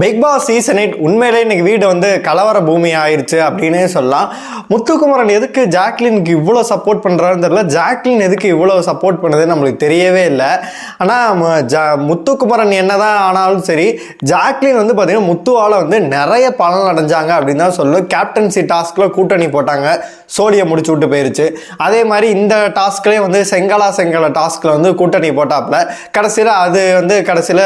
Big Boss season eight உண்மையிலே இன்னைக்கு வீடு வந்து கலவர பூமி ஆயிடுச்சு அப்படின்னே சொல்லலாம். முத்துக்குமரன் எதுக்கு ஜாக்லினுக்கு இவ்வளோ சப்போர்ட் பண்ணுறாருன்னு தெரியல. ஜாக்லின் எதுக்கு இவ்வளோ சப்போர்ட் பண்ணுதுன்னு நம்மளுக்கு தெரியவே இல்லை. ஆனால் ஜா முத்துக்குமரன் என்னதான் ஆனாலும் சரி ஜாக்லின் வந்து பார்த்தீங்கன்னா முத்துவால் வந்து நிறைய பலன் அடைஞ்சாங்க அப்படின்னு தான் சொல்லணும். கேப்டன்சி டாஸ்கில் கூட்டணி போட்டாங்க. சோழியை முடிச்சு விட்டு போயிருச்சு. அதே மாதிரி இந்த டாஸ்க்லேயே வந்து செங்கலா செங்கல டாஸ்கில் வந்து கூட்டணி போட்டாப்புல. கடைசியில் அது வந்து கடைசியில்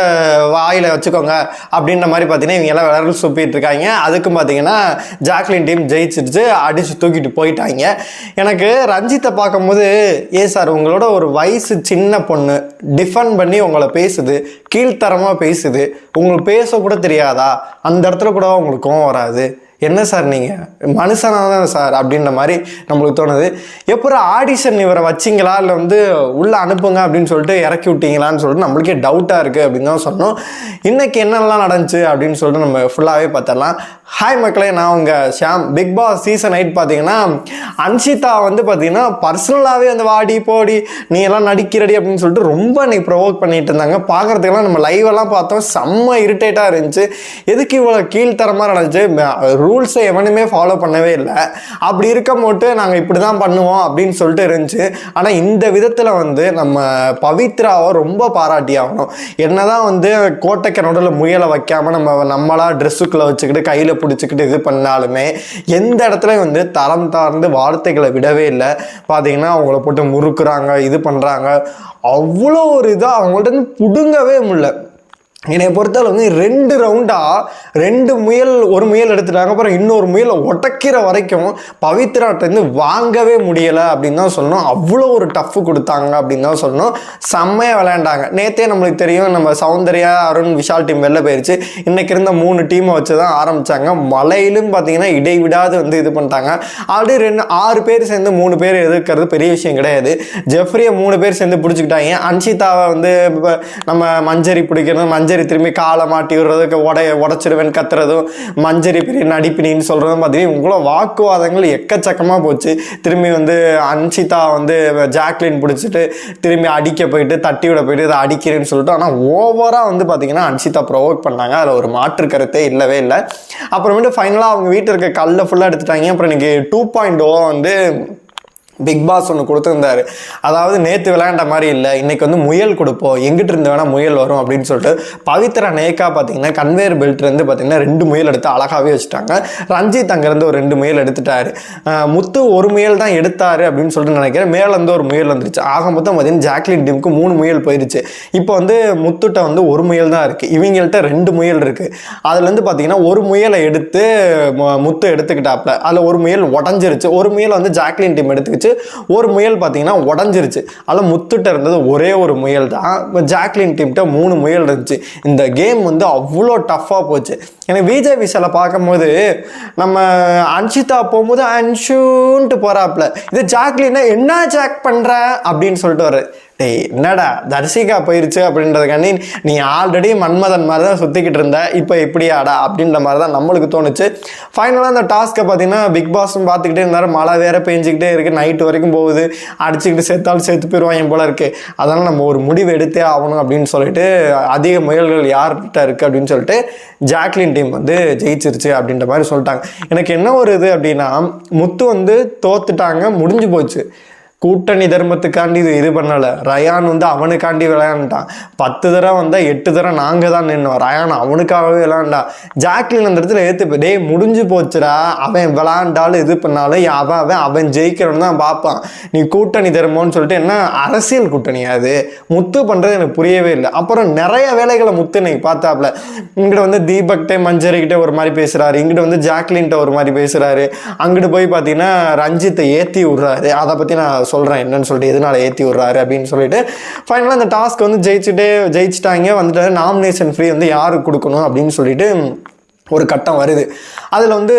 வாயில் வச்சுக்கோங்க அப்படின்ற மாதிரி பார்த்தீங்கன்னா இவங்க எல்லாம் விளையாட சுப்பிட்டு இருக்காங்க. அதுக்கும் பார்த்தீங்கன்னா ஜாக்லின் டீம் ஜெயிச்சிருச்சு அடிச்சு தூக்கிட்டு போயிட்டாங்க. எனக்கு ரஞ்சித்தை பார்க்கும்போது ஏ சார் உங்களோட ஒரு வயசு சின்ன பொண்ணு டிஃபெண்ட் பண்ணி உங்களை பேசுது கீழ்த்தரமாக பேசுது. உங்களுக்கு பேச கூட தெரியாதா? அந்த இடத்துல கூட உங்களுக்கு கோவம் வராது? என்ன சார் நீங்கள் மனுஷனாக தான் சார் அப்படின்ற மாதிரி நம்மளுக்கு தோணுது. எப்போ ஆடிஷன் இவரை வச்சிங்களா? இல்லை வந்து உள்ளே அனுப்புங்க அப்படின்னு சொல்லிட்டு இறக்கி விட்டீங்களான்னு சொல்லிட்டு நம்மளுக்கே டவுட்டாக இருக்குது அப்படின்னு தான் சொன்னோம் இன்னைக்கு என்னெல்லாம் நடந்துச்சு அப்படின்னு சொல்லிட்டு நம்ம ஃபுல்லாகவே பார்த்துடலாம். ஹாய் மக்களே நான் உங்கள் Sham Bigg Boss season eight பார்த்தீங்கன்னா அன்ஷிதா வந்து பார்த்தீங்கன்னா பர்சனலாகவே அந்த வாடி போடி நீ எல்லாம் நடிக்கிறடி அப்படின்னு சொல்லிட்டு ரொம்ப இன்னைக்கு ப்ரொவோக் பண்ணிட்டு இருந்தாங்க. பார்க்குறதுக்கெல்லாம் நம்ம லைவெல்லாம் பார்த்தோம். செம்ம இரிட்டேட்டாக இருந்துச்சு. எதுக்கு இவ்வளோ கீழ்த்தரமாக நடந்துச்சு? ரூல்ஸை எவனுமே ஃபாலோ பண்ணவே இல்லை. அப்படி இருக்கும் போட்டு நாங்கள் இப்படி தான் பண்ணுவோம் அப்படின்னு சொல்லிட்டு இருந்துச்சு. ஆனால் இந்த விதத்தில் வந்து நம்ம பவித்ராவை ரொம்ப பாராட்டி ஆகணும். என்னதான் வந்து கோட்டைக்கு நடுவில் முயலை வைக்காமல் நம்ம நம்மளாக ட்ரெஸ்ஸுக்குள்ளே வச்சுக்கிட்டு கையில் பிடிச்சிக்கிட்டு இது பண்ணாலுமே எந்த இடத்துல வந்து தரம் தாழ்ந்து வார்த்தைகளை விடவே இல்லை. பார்த்தீங்கன்னா அவங்கள போட்டு முறுக்குறாங்க இது பண்ணுறாங்க அவ்வளோ ஒரு இதாக அவங்கள்ட்ட இருந்து பிடுங்கவே முடியல. என்னை பொறுத்தளவு ரெண்டு ரவுண்டாக ரெண்டு முயல் ஒரு முயல் எடுத்துட்டாங்க. அப்புறம் இன்னொரு முயலை உடைக்கிற வரைக்கும் பவித்ராட்டேருந்து வாங்கவே முடியலை அப்படின்னு தான் சொல்லணும். அவ்வளோ ஒரு டஃப் கொடுத்தாங்க அப்படின்னு தான் சொல்லணும். செம்மையாக விளையாண்டாங்க. நேற்றே நம்மளுக்கு தெரியும் நம்ம சௌந்தர்யா அருண் விஷால் டீம் வெளில போயிடுச்சு இன்னைக்கு இருந்த மூணு டீமை வச்சு தான் ஆரம்பித்தாங்க மலையிலும் பார்த்தீங்கன்னா இடைவிடாது வந்து இது பண்ணிட்டாங்க. ஆல்ரெடி ரெண்டு ஆறு பேர் சேர்ந்து மூணு பேர் எதிர்க்கிறது பெரிய விஷயம் கிடையாது. ஜெஃப்ரியை மூணு பேர் சேர்ந்து பிடிச்சிக்கிட்டாங்க. அன்ஷிதாவை வந்து நம்ம மஞ்சரி பிடிக்கிறது மஞ்சள் மஞ்சரி திரும்பி காலை மாட்டி விடுறதுக்கு உடைய உடச்சிடுவேன் கத்துறதும் மஞ்சரி பெரிய நடிப்பினின்னு சொல்கிறதும் பார்த்தீங்கன்னா இவ்வளோ வாக்குவாதங்கள் எக்கச்சக்கமாக போச்சு. திரும்பி வந்து அன்ஷிதா வந்து ஜாக்லின் பிடிச்சிட்டு திரும்பி அடிக்க போயிட்டு தட்டி விட போயிட்டு இதை அடிக்கிறேன்னு சொல்லிட்டு ஆனால் ஓவராக வந்து பார்த்தீங்கன்னா அன்ஷிதா ப்ரொவோக் பண்ணாங்க. அதில் ஒரு மாற்று கருத்தே இல்லவே இல்லை. அப்புறமேட்டு ஃபைனலாக அவங்க வீட்டில் இருக்க கல்லை ஃபுல்லாக எடுத்துட்டாங்க. அப்புறம் இன்னைக்கு டூ பாயிண்ட் ஓ வந்து பிக் பாஸ் ஒன்று கொடுத்துருந்தாரு. அதாவது நேற்று விளையாண்ட மாதிரி இல்லை இன்னைக்கு வந்து முயல் கொடுப்போம். எங்கிட்ட இருந்து வேணால் முயல் வரும் அப்படின்னு சொல்லிட்டு பவித்ரா நேக்கா பார்த்தீங்கன்னா கன்வேயர் பெல்ட்லேருந்து பார்த்தீங்கன்னா ரெண்டு முயல் எடுத்து அழகாகவே வச்சுட்டாங்க. ரஞ்சித் அங்கேருந்து ஒரு ரெண்டு முயல் எடுத்துட்டார். முத்து ஒரு முயல் தான் எடுத்தார் அப்படின்னு சொல்லிட்டு நினைக்கிறேன். மேலேருந்து ஒரு முயல் வந்துருச்சு. ஆக மொத்தம் பார்த்தீங்கன்னா ஜாக்லின் டீமுக்கு மூணு முயல் போயிருச்சு. இப்போ வந்து முத்துட்ட வந்து ஒரு முயல் தான் இருக்குது இவங்கள்ட்ட ரெண்டு முயல் இருக்குது அதுலேருந்து பார்த்தீங்கன்னா ஒரு முயலை எடுத்து முத்து எடுத்துக்கிட்டாப்ல. அதில் ஒரு முயல் உடஞ்சிருச்சு. ஒரு முயல் வந்து ஜாக்லின் டீம் எடுத்துக்கிச்சு. ஒரு முயல் பார்த்தீங்கன்னா உடஞ்சிருச்சு. அதில் முத்துட்ட இருந்தது ஒரே ஒரு முயல் தான் ஜாக்லின் டீம்கிட்ட மூணு முயல் இருந்துச்சு. இந்த கேம் வந்து அவ்வளோ டஃப்பாக போச்சு. எனக்கு விஜய் விஷாலை பார்க்கும்போது நம்ம அன்ஷிதா போகும்போது அன்ஷூன்ட்டு போகிறாப்புல இது ஜாக்லின்னா என்ன ஜாக் பண்ணுற அப்படின்னு சொல்லிட்டு வர்றாரு. டேய் என்னடா தர்சிகா போயிருச்சு அப்படின்றதுக்காண்டி நீ ஆல்ரெடி மன்மதன் மாதிரி தான் சுற்றிக்கிட்டு இருந்த. இப்போ இப்படியாடா அப்படின்ற மாதிரி தான் நம்மளுக்கு தோணுச்சு. ஃபைனலாக அந்த டாஸ்க்கை பார்த்தீங்கன்னா பிக் பாஸும் பார்த்துக்கிட்டே இருந்தாரு. மழை வேற பெஞ்சிக்கிட்டே இருக்குது நைட்டு வரைக்கும் போகுது. அடிச்சுக்கிட்டு சேர்த்தாலும் சேர்த்து போயிடுவாங்க போல இருக்குது அதனால் நம்ம ஒரு முடிவு எடுத்தே ஆகணும் அப்படின்னு சொல்லிட்டு அதிக முயல்கள் யார்கிட்ட இருக்குது அப்படின்னு சொல்லிட்டு ஜாக்லின் டீம் வந்து ஜெயிச்சிருச்சு அப்படின்ற மாதிரி சொல்லிட்டாங்க. எனக்கு என்ன ஒரு இது அப்படின்னா முத்து வந்து தோத்துட்டாங்க முடிஞ்சு போச்சு. கூட்டணி தர்மத்துக்காண்டி இது இது பண்ணலை. ரயான் வந்து அவனுக்காண்டி விளையாண்டான் பத்து தடவை வந்தால் எட்டு தடவை நாங்கள் தான் நின்னோம். ரயான் அவனுக்காகவே விளையாண்டான் ஜாக்லின் அந்த இடத்துல ஏற்று டே முடிஞ்சு போச்சுடா. அவன் விளையாண்டாலும் இது பண்ணாலும் அவன் அவன் அவன் ஜெயிக்கிறவன் தான் பார்ப்பான். நீ கூட்டணி தர்மம்னு சொல்லிட்டு என்ன அரசியல் கூட்டணி அது? முத்து பண்ணுறது எனக்கு புரியவே இல்லை. அப்புறம் நிறைய வேலைகளை முத்து இன்னைக்கு பார்த்தாப்புல. இங்கிட்ட வந்து தீபக்டே மஞ்சரிக்கிட்ட ஒரு மாதிரி பேசுகிறாரு இங்கிட்ட வந்து ஜாக்லின்கிட்ட ஒரு மாதிரி பேசுகிறாரு அங்கிட்டு போய் பார்த்தீங்கன்னா ரஞ்சித்தை ஏற்றி விட்றாரு. அதை பற்றி நான் சொல்கிறேன் என்னன்னு சொல்லிட்டு எதனால ஏற்றி விட்றாரு அப்படின்னு சொல்லிட்டு ஃபைனலாக அந்த டாஸ்க் வந்து ஜெயிச்சுட்டே ஜெயிச்சிட்டாங்க. வந்துட்டு நாமினேஷன் ஃப்ரீ வந்து யாருக்கு கொடுக்கணும் அப்படின்னு சொல்லிட்டு ஒரு கட்டம் வருது. அதில் வந்து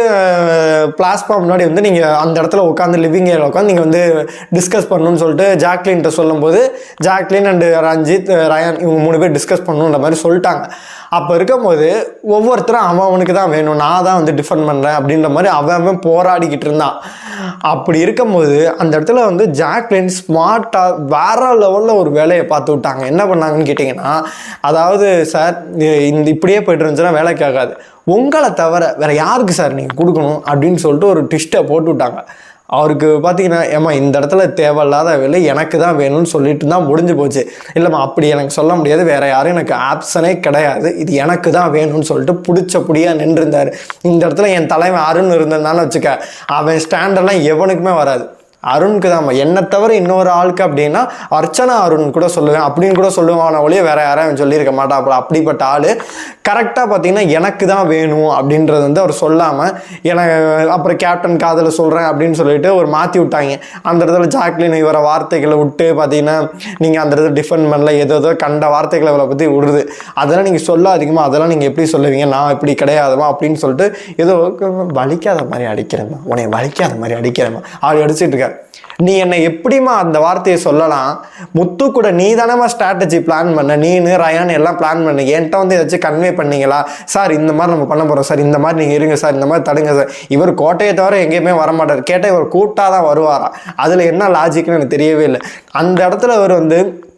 பிளாஸ்மா முன்னாடி வந்து நீங்கள் அந்த இடத்துல உட்காந்து லிவிங் ஏரியாவில் உட்காந்து நீங்கள் வந்து டிஸ்கஸ் பண்ணணும்னு சொல்லிட்டு ஜாக்லின்ட்ட சொல்லும்போது ஜாக்லின் அண்டு ரஞ்சித் ரயான் இவங்க மூணு பேர் டிஸ்கஸ் பண்ணணுன்ற மாதிரி சொல்லிட்டாங்க. அப்போ இருக்கும்போது ஒவ்வொருத்தரும் அவன் அவனுக்கு தான் வேணும் நான் தான் வந்து டிஃபெண்ட் பண்ணுறேன் அப்படின்ற மாதிரி அவன் அவன் போராடிக்கிட்டு இருந்தான். அப்படி இருக்கும்போது அந்த இடத்துல வந்து ஜாக்லின் ஸ்மார்ட்டாக வேற லெவலில் ஒரு வேலையை பார்த்து விட்டாங்க. என்ன பண்ணாங்கன்னு கேட்டிங்கன்னா அதாவது சார் இந்த இப்படியே போயிட்டு இருந்துச்சுன்னா வேலைக்கு ஆகாது. உங்களை தவிர வேறு யாருக்கு சார் நீங்கள் கொடுக்கணும் அப்படின்னு சொல்லிட்டு ஒரு ட்விஸ்ட்டை போட்டு விட்டாங்க. அவருக்கு பார்த்தீங்கன்னா ஏம்மா இந்த இடத்துல தேவையில்லாத வேலை எனக்கு தான் வேணும்னு சொல்லிட்டு தான் முடிஞ்சு போச்சு. இல்லைம்மா அப்படி எனக்கு சொல்ல முடியாது. வேறு யாரும் எனக்கு ஆப்ஷனே கிடையாது. இது எனக்கு தான் வேணும்னு சொல்லிட்டு பிடிச்ச புடியாக நின்றுருந்தார். இந்த இடத்துல என் தலைவன் அருண் இருந்திருந்தான்னு வச்சுக்க அவன் ஸ்டாண்டர்ட்லாம் எவனுக்குமே வராது. அருணுக்கு தான். என்னை தவிர இன்னொரு ஆளுக்கு அப்படின்னா அர்ச்சனா அருண் கூட சொல்லுவேன். அப்படின்னு கூட சொல்லுவான ஒழிய வேற யாரும் சொல்லியிருக்க மாட்டாப்புல. அப்படிப்பட்ட ஆள். கரெக்டாக பார்த்தீங்கன்னா எனக்கு தான் வேணும் அப்படின்றது வந்து அவர் சொல்லாமல் எனக்கு அப்புறம் கேப்டன் காதில் சொல்கிறேன் அப்படின்னு சொல்லிட்டு ஒரு மாற்றி விட்டாங்க. அந்த இடத்துல ஜாக்லின் இவரை வார்த்தைகளை விட்டு பார்த்தீங்கன்னா நீங்கள் அந்த இடத்துல டிஃபெண்ட் பண்ணல ஏதோ ஏதோ கண்ட வார்த்தைகளை இவரை பற்றி விடுது. அதெல்லாம் நீங்கள் சொல்ல அதிகமாக அதெல்லாம் நீங்கள் எப்படி சொல்லுவீங்க? நான் இப்படி கிடையாதுமா அப்படின்னு சொல்லிட்டு ஏதோ வலிக்காத மாதிரி அடிக்கிறேம்மா. உன்னை வலிக்காத மாதிரி அடிக்கிறேம்மா. அவர் அடிச்சிட்டு இருக்காரு. நீ என்னை எப்படிம்மா அந்த வார்த்தையை சொல்லலாம்? முத்து கூட நீ தானேமா ஸ்ட்ராட்டஜி பிளான் பண்ண? நீனு ரயான் எல்லாம் பிளான் பண்ணு. என்கிட்ட வந்து ஏதாச்சும் கன்வே பண்ணீங்களா? சார் இந்த மாதிரி நம்ம பண்ண போகிறோம் சார் இந்த மாதிரி நீங்கள் இருங்க சார். இந்த மாதிரி தடுங்க சார். இவர் கோட்டையை தவிர எங்கேயுமே வர மாட்டார் கேட்டால் இவர் கூட்டாக தான் வருவாரா அதில் என்ன லாஜிக்னு எனக்கு தெரியவே இல்லை. அந்த இடத்துல அவர் வந்து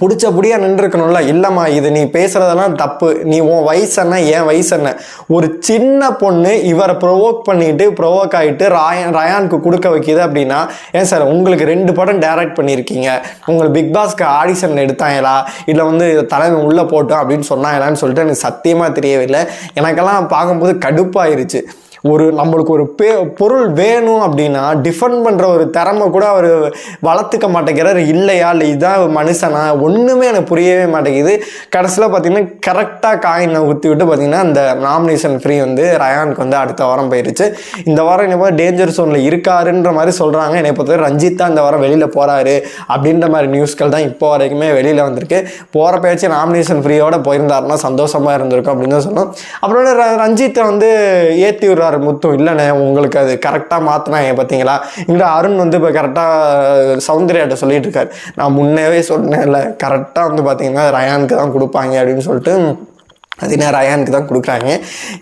பிடிச்சபடியாக நின்றுருக்கணும்ல. இல்லைம்மா இது நீ பேசுகிறதெல்லாம் தப்பு. நீ உன் வயசு என்ன ஏன் வயசு என்ன ஒரு சின்ன பொண்ணு இவரை ப்ரொவோக் பண்ணிட்டு ப்ரொவோக் ஆகிட்டு ராயன் ரயானுக்கு கொடுக்க வைக்கிது அப்படின்னா ஏன் சார் உங்களுக்கு ரெண்டு படம் டைரக்ட் பண்ணியிருக்கீங்க உங்களை பிக் பாஸ்க்கு ஆடிஷன் எடுத்தாங்களா இல்லை வந்து தலைமை உள்ளே போட்டோம் அப்படின்னு சொன்னாங்களான்னு சொல்லிட்டு எனக்கு சத்தியமாக தெரியவில்லை எனக்கெல்லாம் பார்க்கும்போது கடுப்பாயிருச்சு. ஒரு நம்மளுக்கு ஒரு பே பொருள் வேணும் அப்படின்னா டிஃபெண்ட் பண்ணுற ஒரு திறமை கூட அவர் வளர்த்துக்க மாட்டேங்கிறார். இல்லையா? இல்லை இதான் மனுஷனா? ஒன்றுமே எனக்கு புரியவே மாட்டேங்குது. கடைசியில் பார்த்தீங்கன்னா கரெக்டாக காயினை ஊற்றி விட்டு பார்த்தீங்கன்னா அந்த நாமினேஷன் ஃப்ரீ வந்து ரயானுக்கு வந்து அடுத்த வாரம் போயிருச்சு. இந்த வாரம் என்ன டேஞ்சர் சோனில் இருக்காருன்ற மாதிரி சொல்கிறாங்க என்னை பொறுத்தவரை ரஞ்சித் தான் இந்த வாரம் வெளியில் போகிறாரு அப்படின்ற மாதிரி நியூஸ்கள் தான் இப்போ வரைக்குமே வெளியில் வந்திருக்கு. போகிற பேச்சு நாமினேஷன் ஃப்ரீயோடு போயிருந்தாருன்னா சந்தோஷமாக இருந்திருக்கும் அப்படின்னு தான் சொன்னோம் அப்புறம் ர- ரஞ்சித்தை வந்து ஏற்றி விடுறாரு. முத்தும் இல்லைண்ணே உங்களுக்கு அது கரெக்டாக மாற்றினாங்க பார்த்தீங்களா? இங்கே அருண் வந்து இப்போ கரெக்டாக சௌந்தர்யாட்ட சொல்லிட்டு இருக்காரு. நான் முன்னவே சொன்னேன்ல கரெக்டாக வந்து பார்த்தீங்கன்னா ரயானுக்கு தான் கொடுப்பாங்க அப்படின்னு சொல்லிட்டு அது என்ன ரயானுக்கு தான் கொடுக்குறாங்க.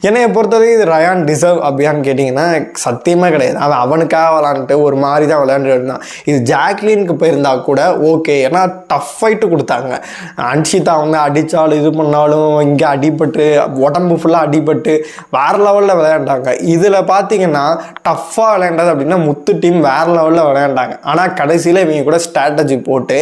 என்னையை பொறுத்தவரைக்கும் இது ரயான் டிசர்வ் அப்படியான்னு கேட்டிங்கன்னா சத்தியமாக கிடையாது. அவன் அவனுக்காக விளாண்டுட்டு ஒரு மாதிரி தான் விளையாண்டுட்டு இருந்தான். இது ஜாக்லினுக்கு போயிருந்தா கூட ஓகே ஏன்னா டஃப் ஃபைட்டு கொடுத்தாங்க. அன்ஷிதா அவங்க அடித்தாலும் இது பண்ணாலும் இங்கே அடிபட்டு உடம்பு ஃபுல்லாக அடிபட்டு வேறு லெவலில் விளையாண்டாங்க. இதில் பார்த்தீங்கன்னா டஃப்பாக விளையாண்டது அப்படின்னா முத்து டீம் வேறு லெவலில் விளையாண்டாங்க. ஆனால் கடைசியில் இவங்க கூட ஸ்ட்ராட்டஜி போட்டு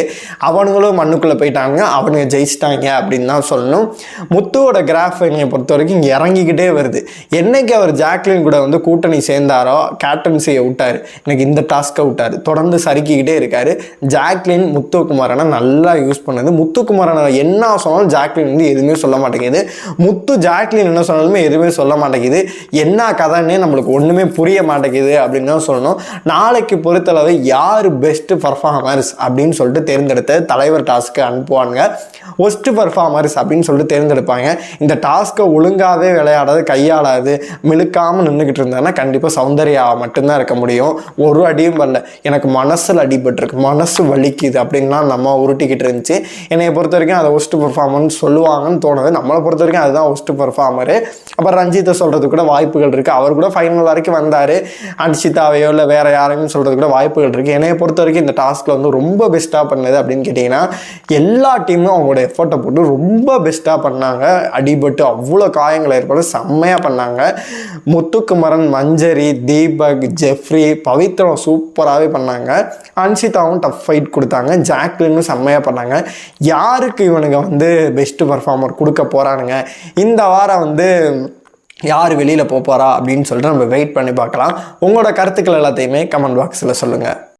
அவனுங்களும் மண்ணுக்குள்ளே போயிட்டாங்க. அவனுங்க ஜெயிச்சிட்டாங்க அப்படின்னு தான் சொல்லணும். முத்துவோட கிராஃப் என்னைய பொறுத்த வரைக்கும் இங்கே இறங்கிக்கிட்டே வருது. என்னைக்கு அவர் ஜாக்லின் கூட வந்து கூட்டணி சேர்ந்தாரோ கேப்டன்சியை விட்டார். எனக்கு இந்த டாஸ்க்கை விட்டார். தொடர்ந்து சறுக்கிக்கிட்டே இருக்கார். ஜாக்லின் முத்துக்குமாரனை நல்லா யூஸ் பண்ணுது. முத்துக்குமாரனை என்ன சொன்னாலும் ஜாக்லின் வந்து எதுவுமே சொல்ல மாட்டேங்குது. முத்து ஜாக்லின் என்ன சொன்னாலுமே எதுவுமே சொல்ல மாட்டேங்குது. என்ன கதைன்னே நம்மளுக்கு ஒன்றுமே புரிய மாட்டேங்குது அப்படின்னு தான் சொல்லணும். நாளைக்கு பொறுத்தளவு யார் பெஸ்ட்டு பர்ஃபார்மர்ஸ் அப்படின்னு சொல்லிட்டு தேர்ந்தெடுத்த தலைவர் டாஸ்க்கு அனுப்புவாங்க ஒஸ்ட் பர்ஃபார்மர்ஸ் அப்படின்னு சொல்லிட்டு தேர்ந்தெடுப்பாங்க. இந்த டாஸ்க்கை ஒழுங்காகவே விளையாடாது கையாளாது மிழுக்காமல் நின்றுக்கிட்டு இருந்தாங்கன்னா கண்டிப்பாக சௌந்தர்யா மட்டும்தான் இருக்க முடியும். ஒரு அடியும் வரல. எனக்கு மனசில் அடிபட்டுருக்கு. மனசு வலிக்குது அப்படின்லாம் நம்ம உருட்டிக்கிட்டு இருந்துச்சு. என்னைய பொறுத்த வரைக்கும் அதை ஒஸ்ட்டு பெர்ஃபார்மன்ஸ் சொல்லுவாங்கன்னு தோணுது. நம்மளை பொறுத்த வரைக்கும் அதுதான் ஒஸ்ட் பெர்ஃபார்மரு அப்புறம் ரஞ்சித்தை சொல்கிறது கூட வாய்ப்புகள் இருக்குது அவர் கூட ஃபைனல் வரைக்கும் வந்தார். அன்ஷிதாவையோ இல்லை வேறு யாரையும் சொல்கிறது கூட வாய்ப்புகள் இருக்குது என்னைய பொறுத்த வரைக்கும் இந்த டாஸ்க்கில் வந்து ரொம்ப பெஸ்ட்டாக பண்ணது அப்படின்னு கேட்டிங்கன்னா எல்லா டீமும் அவங்களோட எஃபர்ட்டை போட்டு ரொம்ப பெஸ்ட்டாக பண்ணாங்க. அடிபட்டு அவ்வளோ காயங்கள் ஏற்பட்டு செம்மையாக பண்ணாங்க. முத்துக்குமரன் மஞ்சரி தீபக் ஜெஃப்ரி பவித்ரம் சூப்பராகவே பண்ணாங்க. அன்ஷிதாவும் டஃப் ஃபைட் கொடுத்தாங்க. ஜாக்லினும் செம்மையாக பண்ணாங்க. யாருக்கு இவனுங்க வந்து பெஸ்ட்டு பர்ஃபார்மர் கொடுக்க போகிறானுங்க இந்த வாரம் வந்து யார் வெளியில் போக போகிறா அப்படின்னு சொல்லிட்டு நம்ம வெயிட் பண்ணி பார்க்கலாம். உங்களோட கருத்துக்கள் எல்லாத்தையுமே கமெண்ட் பாக்ஸில் சொல்லுங்கள்